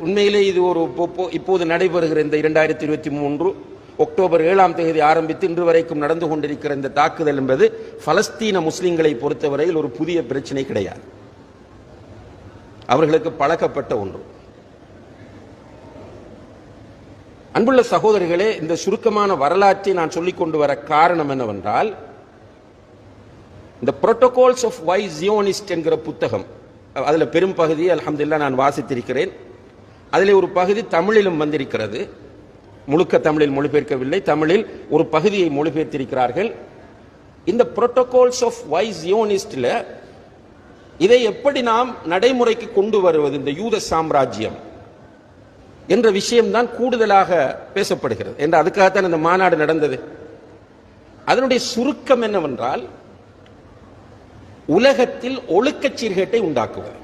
உண்மையிலே இது ஒரு இப்போது நடைபெறுகிற இந்த இரண்டாயிரத்தி இருபத்தி மூன்று அக்டோபர் ஏழாம் தேதி ஆரம்பித்து இன்று வரைக்கும் நடந்து கொண்டிருக்கிற இந்த தாக்குதல் என்பது பலஸ்தீன முஸ்லிம்களை பொறுத்தவரையில் ஒரு புதிய பிரச்சனை கிடையாது. அவர்களுக்கு பழக்கப்பட்ட ஒன்று. அன்புள்ள சகோதரிகளே இந்த சுருக்கமான வரலாற்றை நான் சொல்லிக் கொண்டு வர காரணம் என்னவென்றால் இந்த புரோட்டோகால்ஸ் ஆஃப் வை ஜியோனிஸ்ட் என்கிற புத்தகம் அதில் பெரும் பகுதியை அலமதுல்லா நான் வாசித்திருக்கிறேன். அதில் ஒரு பகுதி தமிழிலும் வந்திருக்கிறது. முழுக்க தமிழில் மொழிபெயர்க்கவில்லை. தமிழில் ஒரு பகுதியை மொழிபெயர்த்திருக்கிறார்கள். இந்த புரோட்டோகால்ஸ் ஆஃப் வைஸ் யோனிஸ்டில் இதை எப்படி நாம் நடைமுறைக்கு கொண்டு வருவது? இந்த யூத சாம்ராஜ்யம் என்ற விஷயம்தான் கூடுதலாக பேசப்படுகிறது. என்று அதுக்காகத்தான் இந்த மாநாடு நடந்தது? அதனுடைய சுருக்கம் என்னவென்றால் உலகத்தில் ஒழுக்கச் சீர்கேட்டை உண்டாக்குவது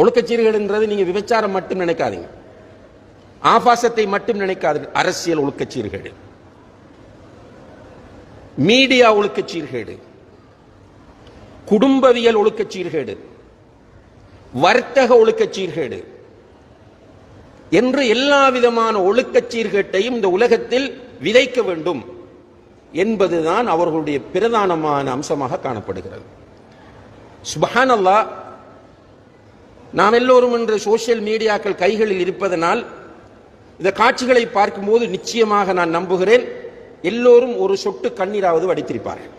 ஒழுக்கச் சீர்கேடுன்றது நீங்க விபச்சாரம் மட்டும் நினைக்காதீங்க. ஆபாசத்தை மட்டும் நினைக்காதீங்க. அரசியல் ஒழுக்கச் சீர்கேடு மீடியா ஒழுக்கச் சீர்கேடு குடும்பவியல் ஒழுக்கச் சீர்கேடு வர்த்தக ஒழுக்கச் சீர்கேடு என்று எல்லா விதமான ஒழுக்கச் சீர்கேட்டையும் இந்த உலகத்தில் விதைக்க வேண்டும். என்பதுதான் அவர்களுடைய பிரதானமான அம்சமாக காணப்படுகிறது. சுபஹான் அல்லாஹ் நாம் எல்லோரும் இன்று சோசியல் மீடியாக்கள் கைகளில் இருப்பதனால் இந்த காட்சிகளை பார்க்கும்போது நிச்சயமாக நான் நம்புகிறேன். எல்லோரும் ஒரு சொட்டு கண்ணீராவது வடித்திருப்பார்கள்.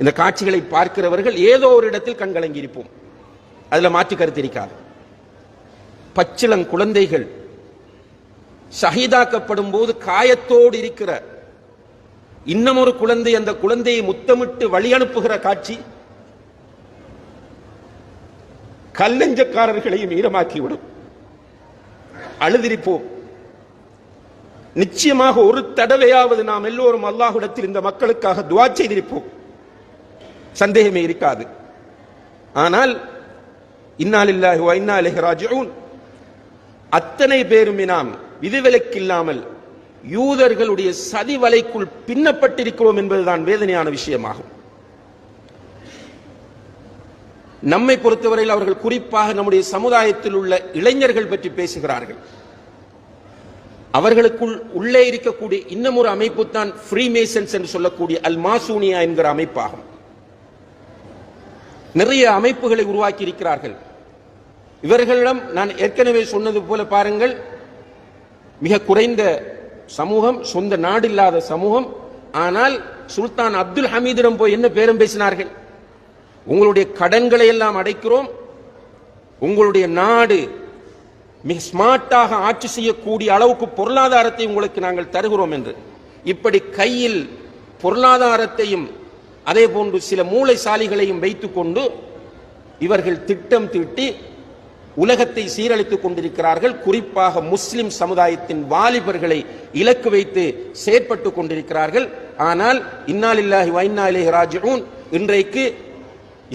இந்த காட்சிகளை பார்க்கிறவர்கள் ஏதோ ஒரு இடத்தில் கண்கலங்கி இருப்போம் அதுல மாற்றி கருத்து இருக்காது. பச்சிளங் குழந்தைகள் ஷஹீதாக்கப்படும் போது காயத்தோடு இருக்கிற இன்னும் ஒரு குழந்தை அந்த குழந்தையை முத்தமிட்டு வழி அனுப்புகிற காட்சி கல்லஞ்சக்காரர்களையும் ஈரமாக்கிவிடும். அழுதிருப்போம். நிச்சயமாக ஒரு தடவையாவது நாம் எல்லோரும் அல்லாஹுடத்தில் இந்த மக்களுக்காக துவா செய்திருப்போம். சந்தேகமே இருக்காது. ஆனால் இன்னாலில்லாஹி வ அத்தனை பேருமே நாம் விதிவிலக்கில்லாமல் யூதர்களுடைய சதி வலைக்குள் பின்னப்பட்டிருக்கிறோம் என்பதுதான் வேதனையான விஷயமாகும். நம்மை பொறுத்தவரையில் அவர்கள் குறிப்பாக நம்முடைய சமுதாயத்தில் உள்ள இளைஞர்கள் பற்றி பேசுகிறார்கள். அவர்களுக்குள் உள்ளே இருக்கக்கூடிய இன்னும் ஒரு அமைப்பு தான் ஃப்ரீமேசன்ஸ் என்று சொல்லக்கூடிய அல் மாசூனியா என்கிற அமைப்பாகும். நிறைய அமைப்புகளை உருவாக்கி இருக்கிறார்கள். இவர்களிடம் நான் ஏற்கனவே சொன்னது போல பாருங்கள் மிக குறைந்த சமூகம் சொந்த நாடு இல்லாத சமூகம். ஆனால் சுல்தான் அப்துல் ஹமீதிடம் போய் என்ன பேரம் பேசினார்கள்? உங்களுடைய கடன்களை எல்லாம் அடைக்கிறோம். உங்களுடைய நாடு மிக ஸ்மார்ட்டாக ஆட்சி செய்யக்கூடிய அளவுக்கு பொருளாதாரத்தை உங்களுக்கு நாங்கள் தருகிறோம் என்று. இப்படி கையில் பொருளாதாரத்தையும் அதே போன்று சில மூளைசாலிகளையும் வைத்துக்கொண்டு இவர்கள் திட்டம் தீட்டி உலகத்தை சீரழித்துக் கொண்டிருக்கிறார்கள். குறிப்பாக முஸ்லிம் சமுதாயத்தின் வாலிபர்களை இலக்கு வைத்து செயற்பட்டுக் கொண்டிருக்கிறார்கள். ஆனால் இன்னாலில்லாஹி வைன்னா இலைஹி இன்றைக்கு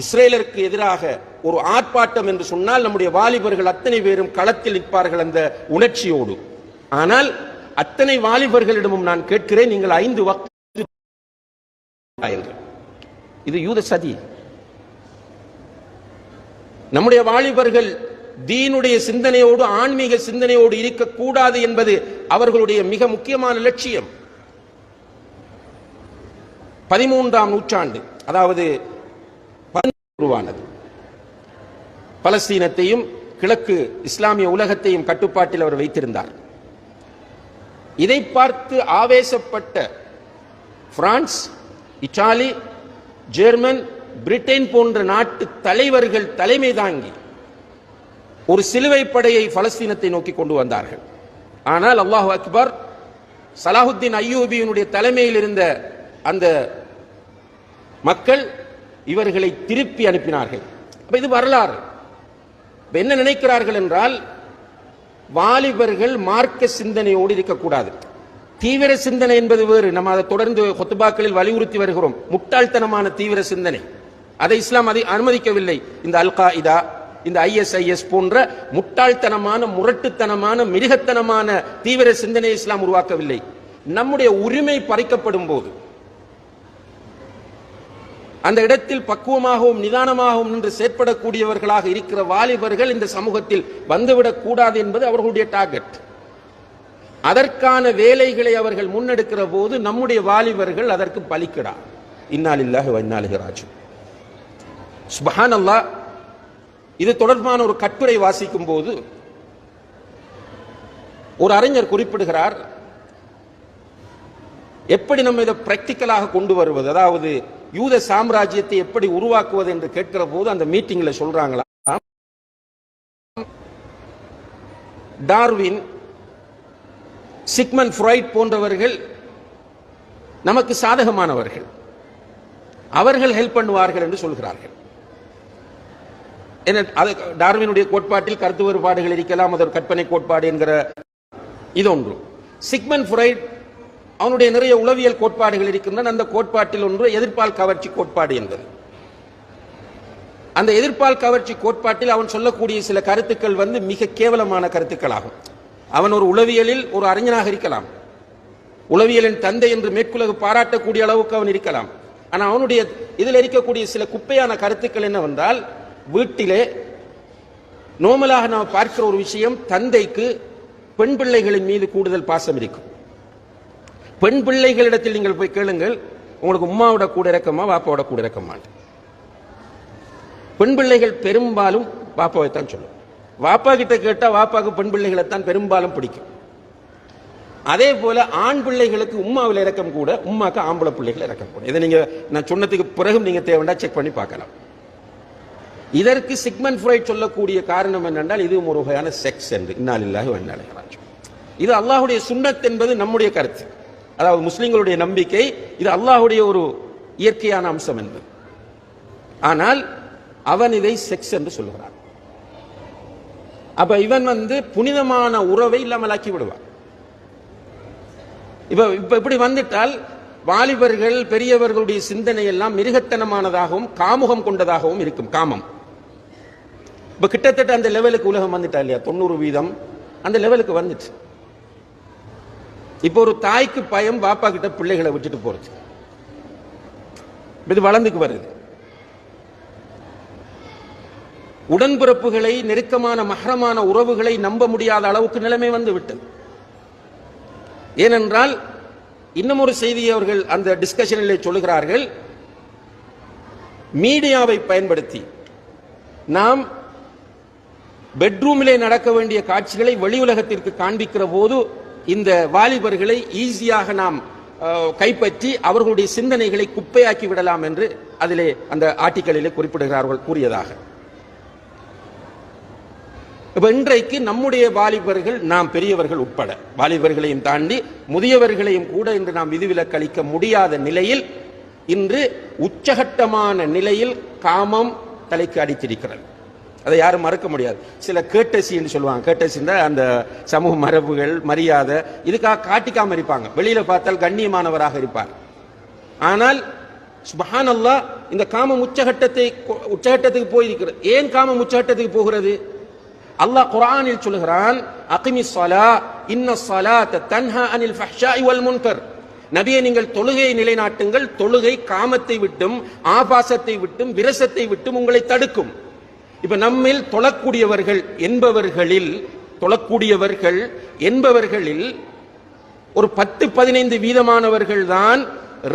இஸ்ரேலருக்கு எதிராக ஒரு ஆர்ப்பாட்டம் என்று சொன்னால் நம்முடைய வாலிபர்கள் அத்தனை பேரும் களத்தில் நிற்பார்கள் அந்த உணர்ச்சியோடு. ஆனால் அத்தனை வாலிபர்களிடமும் நான் கேட்கிறேன் நீங்கள் ஐந்து என்று. இது யூத சதி. நம்முடைய வாலிபர்கள் தீனுடைய சிந்தனையோடு ஆன்மீக சிந்தனையோடு இருக்கக்கூடாது என்பது அவர்களுடைய மிக முக்கியமான லட்சியம். பதிமூன்றாம் நூற்றாண்டு அதாவது உருவானது. பலஸ்தீனத்தையும் கிழக்கு இஸ்லாமிய உலகத்தையும் கட்டுப்பாட்டில் அவர் வைத்திருந்தார். இதை பார்த்து ஆவேசப்பட்ட பிரான்ஸ் இத்தாலி ஜெர்மன் பிரிட்டன் போன்ற நாட்டு தலைவர்கள் தலைமை தாங்கி ஒரு சிலுவை படையை பலஸ்தீனத்தை நோக்கி கொண்டு வந்தார்கள். ஆனால் அல்லாஹ் அக்பர் சலாஹுத்தீன் ஐயூபியினுடைய தலைமையில் இருந்த அந்த மக்கள் இவர்களை திருப்பி அனுப்பினார்கள். அப்ப இது வரலாறு. இப்போ என்ன நினைக்கிறார்கள் என்றால் வாலிபர்கள் மார்க்க சிந்தனையோடு இருக்கக்கூடாது. தீவிர சிந்தனை என்பது வேறு. நம்ம அதை தொடர்ந்து கொத்துபாக்களில் வலியுறுத்தி வருகிறோம். முட்டாள்தனமான தீவிர சிந்தனை. அதை இஸ்லாம் அதை அனுமதிக்கவில்லை. இந்த அல் காயிதா இந்த ஐஎஸ்ஐஎஸ் போன்ற முட்டாள்தனமான முரட்டுத்தனமான மிருகத்தனமான தீவிர சிந்தனை இஸ்லாம் உருவாக்கவில்லை. நம்முடைய உரிமை பறிக்கப்படும் போது அந்த இடத்தில் பக்குவமாகவும் நிதானமாகவும் நின்று செயற்படக்கூடியவர்களாக இருக்கிற வாலிபர்கள் இந்த சமூகத்தில் வந்துவிடக் கூடாது என்பது அவர்களுடைய டார்கெட். அதற்கான வேலைகளை அவர்கள் முன்னெடுக்கிற போது நம்முடைய வாலிபர்கள் அதற்கு பலிக்கடா. இன்னால் வன்னாலிஹி ராஜு சுபஹான் இது தொடர்பான ஒரு கட்டுரை வாசிக்கும் போது ஒரு அறிஞர் குறிப்பிடுகிறார் எப்படி நம்ம இதை பிராக்டிக்கலாக கொண்டு வருவது? அதாவது யூத சாம்ராஜ்யத்தை எப்படி உருவாக்குவது? என்று கேட்கிற போது அந்த மீட்டிங்ல சொல்றாங்களா? டார்வின் சிக்மன் ஃப்ராய்ட் போன்றவர்கள் நமக்கு சாதகமானவர்கள். அவர்கள் ஹெல்ப் பண்ணுவார்கள் என்று சொல்கிறார்கள். என்ன அது டார்வினுடைய கோட்பாட்டில் கருத்து வேறுபாடுகள் இருக்கலாம் அது ஒரு கற்பனை கோட்பாடு என்கிற இது ஒன்று. சிக்மன் ஃப்ரைட் அவனுடைய நிறைய உளவியல் கோட்பாடுகள் இருக்கின்றன அந்த கோட்பாட்டில் ஒன்று எதிர்ப்பால் கவர்ச்சி கோட்பாடு என்பது. அந்த எதிர்ப்பால் கவர்ச்சி கோட்பாட்டில் அவன் சொல்லக்கூடிய சில கருத்துக்கள் வந்து மிக கேவலமான கருத்துக்களாகும். அவன் ஒரு உளவியலில் ஒரு அறிஞனாக இருக்கலாம். உளவியலின் தந்தை என்று மேற்குலகு பாராட்டக்கூடிய அளவுக்கு அவன் இருக்கலாம். ஆனால் அவனுடைய இதில் இருக்கக்கூடிய சில குப்பையான கருத்துக்கள் என்னவென்றால் வீட்டிலே நோமலாக நாம் பார்க்கிற ஒரு விஷயம் தந்தைக்கு பெண் பிள்ளைகளின் மீது கூடுதல் பாசம் இருக்கும். பெண் பிள்ளைகளிடத்தில் நீங்கள் போய் கேளுங்கள் உங்களுக்கு உம்மாவோட கூட இறக்கமா வாப்பாவோட கூட இறக்கமா பெண் பிள்ளைகள் பெரும்பாலும் பாப்பாவை தான் சொல்லும். வாப்பா கிட்ட கேட்டா வாப்பாக்கு பெண் பிள்ளைகளை தான் பெரும்பாலும் பிடிக்கும். அதே போல ஆண் பிள்ளைகளுக்கு உம்மாவில் இறக்கம் கூட உம்மாக்கு ஆம்பளை பிள்ளைகள் இறக்கம் கூட. இதை நீங்க நான் சொன்னதுக்கு பிறகும் நீங்க தேவைண்டா செக் பண்ணி பார்க்கலாம். இதற்கு சிக்மன் ஃப்ரைட் சொல்லக்கூடிய காரணம் என்னென்றால் இதுவும் ஒரு வகையான செக்ஸ் என்று. இன்னாலில்லாஹி வன்னாலிஹராஜ் இது அல்லாஹுடைய சுண்ணத் என்பது நம்முடைய கருத்து. அதாவது முஸ்லிம்களுடைய நம்பிக்கை இது அல்லாஹுடைய ஒரு இயற்கையான அம்சம் என்பது. ஆனால் அவன் இதை செக்ஸ் என்று சொல்கிறான். அப்ப இவன் வந்து புனிதமான உறவை இல்லாமலாக்கி விடுவான். இப்ப இப்ப இப்படி வந்துட்டால் வாலிபர்கள் பெரியவர்களுடைய சிந்தனை எல்லாம் மிருகத்தனமானதாகவும் காமுகம் கொண்டதாகவும் இருக்கும் காமம். இப்ப கிட்டத்தட்ட அந்த லெவலுக்கு உலகம் வந்துட்டா இல்லையா? தொண்ணூறு வீதம் அந்த லெவலுக்கு வந்துச்சு. இப்போ ஒரு தாய்க்கு பயம் பாப்பா கிட்ட பிள்ளைகளை விட்டுட்டு போறது. இது வளர்ந்துக்கு வருது. உடன்பிறப்புகளை நெருக்கமான மகரமான உறவுகளை நம்ப முடியாத அளவுக்கு நிலைமை வந்து விட்டது. ஏனென்றால் இன்னும் ஒரு செய்தியை அவர்கள் அந்த டிஸ்கஷனில் சொல்லுகிறார்கள். மீடியாவை பயன்படுத்தி நாம் பெட்ரூமிலே நடக்க வேண்டிய காட்சிகளை வெளி உலகத்திற்கு காண்பிக்கிற போது இந்த வாலிபர்களை ஈஸியாக நாம் கைப்பற்றி அவர்களுடைய சிந்தனைகளை குப்பையாக்கி விடலாம் என்று அதிலே அந்த ஆர்டிக்கலிலே குறிப்பிடுகிறார்கள் கூறியதாக. இன்றைக்கு நம்முடைய வாலிபர்கள் நாம் பெரியவர்கள் உட்பட. வாலிபர்களையும் தாண்டி முதியவர்களையும் கூட இன்று நாம் விதிவிலக்கு அளிக்க முடியாத நிலையில் இன்று உச்சகட்டமான நிலையில் காமம் தலைக்கு அடித்திருக்கிறது. அதை யாரும் மறக்க முடியாது. சில கேட்டசின்னு சொல்லுவாங்க. கேட்டசின்னா அந்த சமூக மரபுகள் மரியாதை இதுக்காக காட்டிக்காம இருப்பாங்க. வெளியில பார்த்தால் கண்ணியமானவராக இருப்பார். ஆனால் சுபஹானல்லா அல்லாஹ் இந்த காமம் உச்சகட்டத்தை உச்சகட்டத்துக்கு போயிருக்கிறது ஏன் காமம் உச்சகட்டத்துக்கு போகிறது? அல்லாஹ் குரானில் சொல்கிறான் அகிமி சலா இன்ன சலா தன்ஹா அனில் ஃபஹ்ஷாய் வல் முன்கர். நபியை நீங்கள் தொழுகையை நிலைநாட்டுங்கள். தொழுகை காமத்தை விட்டும் ஆபாசத்தை விட்டும் விரசத்தை விட்டும் உங்களை தடுக்கும். இப்ப நம்மில் தொழக்கூடியவர்கள் என்பவர்களில் தொழக்கூடியவர்கள் என்பவர்களில் ஒரு பத்து பதினைந்து வீதமானவர்கள் தான்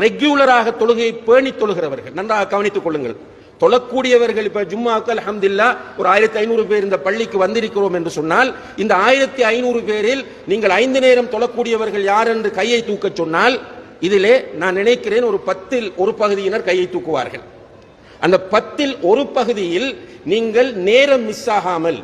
ரெகுலராக தொழுகையை பேணி தொழுகிறவர்கள். நன்றாக கவனித்துக் கொள்ளுங்கள். தொழக்கூடியவர்கள் இப்ப ஜும்மாவுக்கு அஹமதில்லா ஒரு ஆயிரத்தி ஐநூறு பேர் இந்த பள்ளிக்கு வந்திருக்கிறோம் என்று சொன்னால் இந்த ஆயிரத்தி ஐநூறு பேரில் நீங்கள் ஐந்து நேரம் தொழக்கூடியவர்கள் யார் என்று கையை தூக்கச் சொன்னால் இதிலே நான் நினைக்கிறேன் ஒரு பத்தில் ஒரு பகுதியினர் கையை தூக்குவார்கள். அந்த பத்தில் ஒரு பகுதியில் நீங்கள் நேரம் மிஸ் ஆகாமல்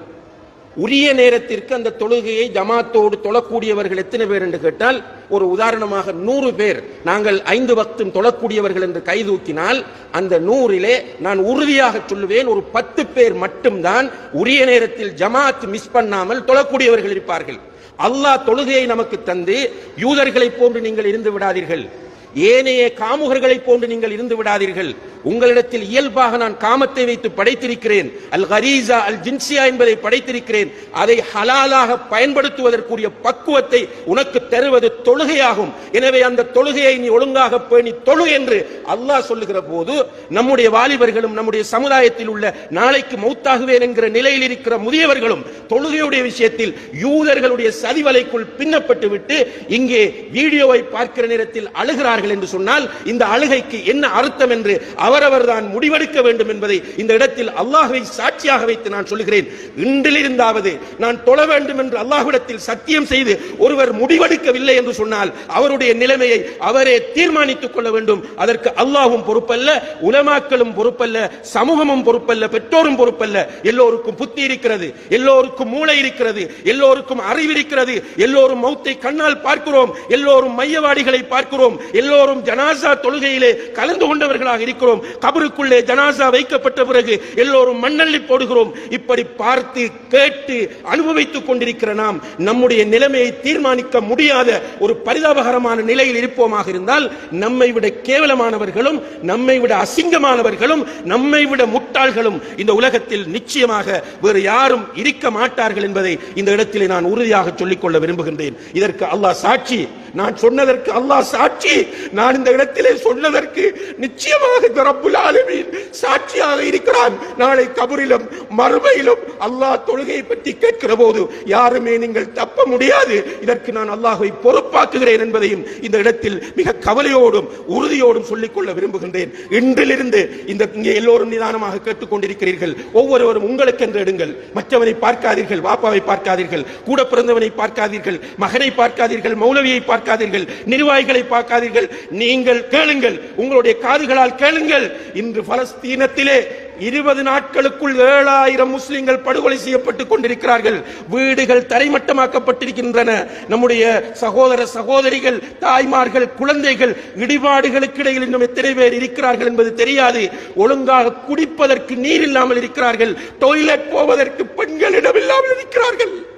உரிய நேரத்திற்கு அந்த தொழுகையை ஜமாத்தோடு தொழக்கூடியவர்கள் எத்தனை பேர் என்று கேட்டால் ஒரு உதாரணமாக நூறு பேர். நாங்கள் ஐந்து பக்தும் தொழக்கூடியவர்கள் என்று கைதூக்கினால் அந்த நூறிலே நான் உறுதியாக சொல்லுவேன் ஒரு பத்து பேர் மட்டும்தான் உரிய நேரத்தில் ஜமாத் மிஸ் பண்ணாமல் தொழக்கூடியவர்கள் இருப்பார்கள். அல்லாஹ் தொழுகையை நமக்கு தந்து யூதர்களைப் போன்று நீங்கள் இருந்து விடாதீர்கள். ஏனைய காமுகர்களைப் போன்று நீங்கள் இருந்து விடாதீர்கள். உங்களிடத்தில் இயல்பாக நான் காமத்தை வைத்து படைத்திருக்கிறேன். அல் ஹரீசா அல் ஜின்சியா என்பதை படைத்திருக்கிறேன். அதை ஹலாலாக பயன்படுத்துவதற்குரிய பக்குவத்தை உனக்கு தருவது தொழுகையாகும். எனவே அந்த தொழுகையை நீ ஒழுங்காக பேணி தொழு என்று அல்லாஹ் சொல்லுகிற போது நம்முடைய வாலிபர்களும் நம்முடைய சமுதாயத்தில் உள்ள நாளைக்கு மௌத்தாகுவேன் என்கிற நிலையில் இருக்கிற முதியவர்களும் தொழுகையுடைய விஷயத்தில் யூதர்களுடைய சதிவலைக்குள் பின்னப்பட்டு விட்டு இங்கே வீடியோவை பார்க்கிற நேரத்தில் அழுகிறார் அழுகிறார்கள் என்று சொன்னால் இந்த அழுகைக்கு என்ன அர்த்தம் என்று அவரவர் தான் முடிவெடுக்க வேண்டும் என்பதை இந்த இடத்தில் அல்லாஹுவை சாட்சியாக வைத்து நான் சொல்லுகிறேன். இன்றிலிருந்தாவது நான் தொழ வேண்டும் என்று அல்லாஹ்விடத்தில் சத்தியம் செய்து ஒருவர் முடிவெடுக்கவில்லை என்று சொன்னால் அவருடைய நிலைமையை அவரே தீர்மானித்துக் கொள்ள வேண்டும். அதற்கு அல்லாஹும் பொறுப்பல்ல உலமாக்களும் பொறுப்பல்ல சமூகமும் பொறுப்பல்ல பெற்றோரும் பொறுப்பல்ல. எல்லோருக்கும் புத்தி இருக்கிறது எல்லோருக்கும் மூளை இருக்கிறது எல்லோருக்கும் அறிவு இருக்கிறது. எல்லோரும் மௌத்தை கண்ணால் பார்க்கிறோம் எல்லோரும் மையவாடிகளை பார்க்கிறோம் எல்லோரும் ஜனாசா தொழுகையிலே கலந்து கொண்டவர்களாக இருக்கிறோம். கபருக்குள்ளே ஜனாசா வைக்கப்பட்ட பிறகு எல்லோரும் மண்ணள்ளி போடுகிறோம். இப்படி பார்த்து கேட்டு அனுபவித்துக் கொண்டிருக்கிற நாம் நம்முடைய நிலைமையை தீர்மானிக்க முடியாத ஒரு பரிதாபகரமான நிலையில் இருப்போமாக இருந்தால் நம்மை விட கேவலமானவர்களும் நம்மை விட அசிங்கமானவர்களும் நம்மை விட முட்டாள்களும் இந்த உலகத்தில் நிச்சயமாக வேறு யாரும் இருக்க மாட்டார்கள் என்பதை இந்த இடத்திலே நான் உறுதியாக சொல்லிக்கொள்ள விரும்புகின்றேன். இதற்கு அல்லாஹ் சாட்சி நான் சொன்னதற்கு அல்லாஹ் சாட்சி. நான் இந்த இடத்திலே சொன்னதற்கு நிச்சயமாக ரப்புல் ஆலமீன் சாட்சியாக இருக்கிறான். நாளை கபரிலும் மறுமையிலும் அல்லாஹ் தொழுகையை பற்றி கேட்கிற போது யாருமே நீங்கள் தப்ப முடியாது. இதற்கு நான் அல்லாஹை பொறுப்பாக்குகிறேன் என்பதையும் இந்த இடத்தில் மிக கவலையோடும் உறுதியோடும் சொல்லிக்கொள்ள விரும்புகின்றேன். இன்றிலிருந்து இந்த இங்கே எல்லோரும் நிதானமாக கேட்டுக்கொண்டிருக்கிறீர்கள். ஒவ்வொருவரும் உங்களுக்கென்று எடுங்கள். மற்றவனை பார்க்காதீர்கள் வாப்பாவை பார்க்காதீர்கள் கூட பிறந்தவனை பார்க்காதீர்கள் மகனை பார்க்காதீர்கள் மௌலவியை பார்க்காதீர்கள். நிர்வாகிகளை பார்க்காதீர்கள். நீங்கள் கேளுங்கள். உங்களுடைய காதுகளால் கேளுங்கள். இன்று பலஸ்தீனத்திலே இருபது நாட்களுக்குள் ஏழாயிரம் முஸ்லிம்கள் படுகொலை செய்யப்பட்டுக் கொண்டிருக்கிறார்கள். வீடுகள் தரைமட்டமாக்கப்பட்டிருக்கின்றன. நம்முடைய சகோதர சகோதரிகள் தாய்மார்கள் குழந்தைகள் இடிபாடுகளுக்கு இடையில் இன்னும் எத்தனை பேர் இருக்கிறார்கள் என்பது தெரியாது. ஒழுங்காக குடிப்பதற்கு நீர் இல்லாமல் இருக்கிறார்கள். டொய்லெட் போவதற்கு பெண்களிடம் இல்லாமல் இருக்கிறார்கள்.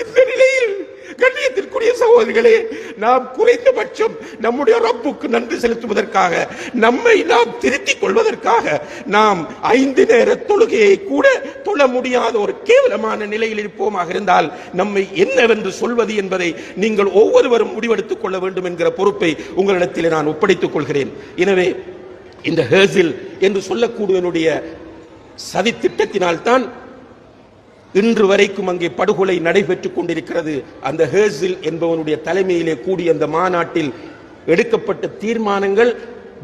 இந்த நிலையில் கண்ணியத்திற்குரிய சகோதரிகளே நாம் குறைந்தபட்சம் நம்முடைய ரப்புக்கு நன்றி செலுத்துவதற்காக நம்மை நாம் திருத்திக் கொள்வதற்காக நாம் ஐந்து நேர தொழுகையை கூட தொழ முடியாத ஒரு கேவலமான நிலையில் இருப்போமாக இருந்தால் நம்மை என்னவென்று சொல்வது என்பதை நீங்கள் ஒவ்வொருவரும் முடிவெடுத்துக் கொள்ள வேண்டும் என்கிற பொறுப்பை உங்களிடத்தில் நான் ஒப்படைத்துக் கொள்கிறேன். எனவே இந்த ஹேசில் என்று சொல்லக்கூடியவனுடைய சதி திட்டத்தினால்தான் இன்று வரைக்கும் அங்கே படுகொலை நடைபெற்றுக் கொண்டிருக்கிறது. அந்த ஹேசில் என்பவனுடைய தலைமையிலே கூடிய அந்த மாநாட்டில் எடுக்கப்பட்ட தீர்மானங்கள்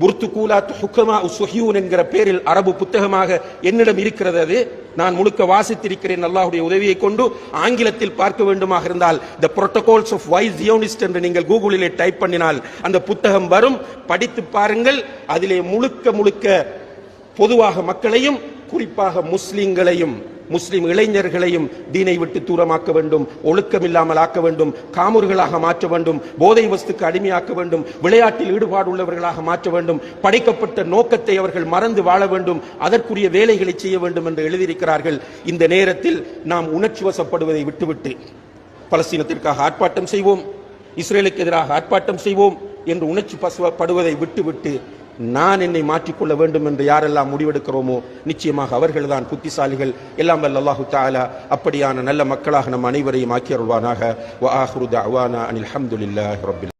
புர்துகூலாத் ஹுக்கமா சுஹியூன் என்கிற பேரில் அரபு புத்தகமாக என்னிடம் இருக்கிறது அது. நான் முழுக்க வாசித்திருக்கிறேன் அல்லாஹுடைய உதவியை கொண்டு ஆங்கிலத்தில் பார்க்க வேண்டுமாக இருந்தால் the protocols of wise Zionist என்று நீங்கள் கூகுளிலே டைப் பண்ணினால் அந்த புத்தகம் வரும். படித்து பாருங்கள். அதிலே முழுக்க முழுக்க பொதுவாக மக்களையும் குறிப்பாக முஸ்லிம்களையும் முஸ்லிம் இளைஞர்களையும் தீனை விட்டு தூரமாக்க வேண்டும் ஒழுக்கம் இல்லாமல் ஆக்க வேண்டும் காமூர்களாக மாற்ற வேண்டும் போதை வஸ்துக்கு அடிமையாக்க வேண்டும் விளையாட்டில் ஈடுபாடு உள்ளவர்களாக மாற்ற வேண்டும் படைக்கப்பட்ட நோக்கத்தை அவர்கள் மறந்து வாழ வேண்டும் அதற்குரிய வேலைகளை செய்ய வேண்டும் என்று எழுதியிருக்கிறார்கள். இந்த நேரத்தில் நாம் உணர்ச்சி வசப்படுவதை விட்டுவிட்டு பலஸ்தீனத்திற்காக ஆர்ப்பாட்டம் செய்வோம் இஸ்ரேலுக்கு எதிராக ஆர்ப்பாட்டம் செய்வோம் என்று உணர்ச்சி பசுவப்படுவதை விட்டுவிட்டு நான் என்னை மாற்றிக்கொள்ள வேண்டும் என்று யாரெல்லாம் முடிவெடுக்கிறோமோ நிச்சயமாக அவர்கள்தான் புத்திசாலிகள். எல்லாம் வல்ல அல்லாஹு தாலா அப்படியான நல்ல மக்களாக நம் அனைவரையும் ஆக்கியருள்வானாக அனில் ஹம்துலில்லாஹி ரபில்